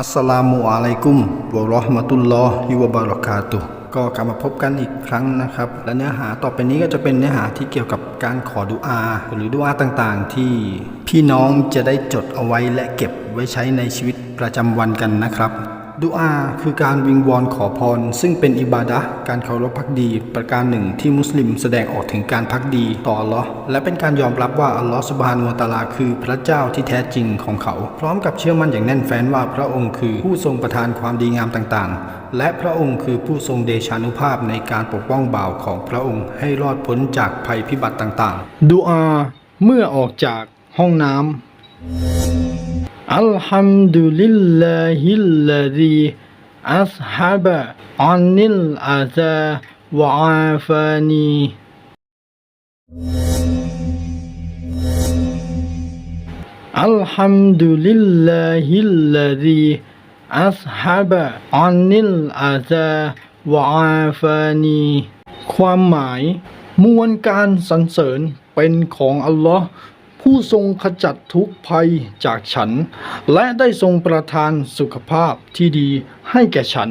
อัสลามุอะลัยกุมวะราะห์มะตุลลอฮิวะบารอกาตุก็กลับมาพบกันอีกครั้งนะครับ และเนื้อหาต่อไปนี้ก็จะเป็นเนื้อหาที่เกี่ยวกับการขอดุอา หรือดุอาต่างๆ ที่พี่น้องจะได้จดเอาไว้และเก็บไว้ใช้ในชีวิตประจำวันกันนะครับ ดุอาคือการวิงวอนขอพร ซึ่งเป็นอิบาดะห์การเคารพพักดี ประการหนึ่งที่มุสลิมแสดงออกถึงการพักดีต่ออัลลอฮ์และเป็นการยอมรับว่าอัลลอฮ์สุบฮานุวตะอาลาคือพระเจ้าที่แท้จริงของเขา พร้อมกับเชื่อมั่นอย่างแน่นแฟ้นว่าพระองค์คือผู้ทรงประทานความดีงามต่างๆ และพระองค์คือผู้ทรงเดชานุภาพในการปกป้องบ่าวของพระองค์ให้รอดพ้นจากภัยพิบัติต่างๆดุอาเมื่อออกจากห้องน้ำ الحمد لله الذي أصحب عن الأذى وعافاني الحمد لله الذي أصحب عن الأذى وعافاني ความหมาย มวลการสรรเสริญเป็นของอัลลอฮ์ ผู้ทรงขจัดทุกภัยจากฉัน และได้ทรงประทานสุขภาพที่ดีให้แก่ฉัน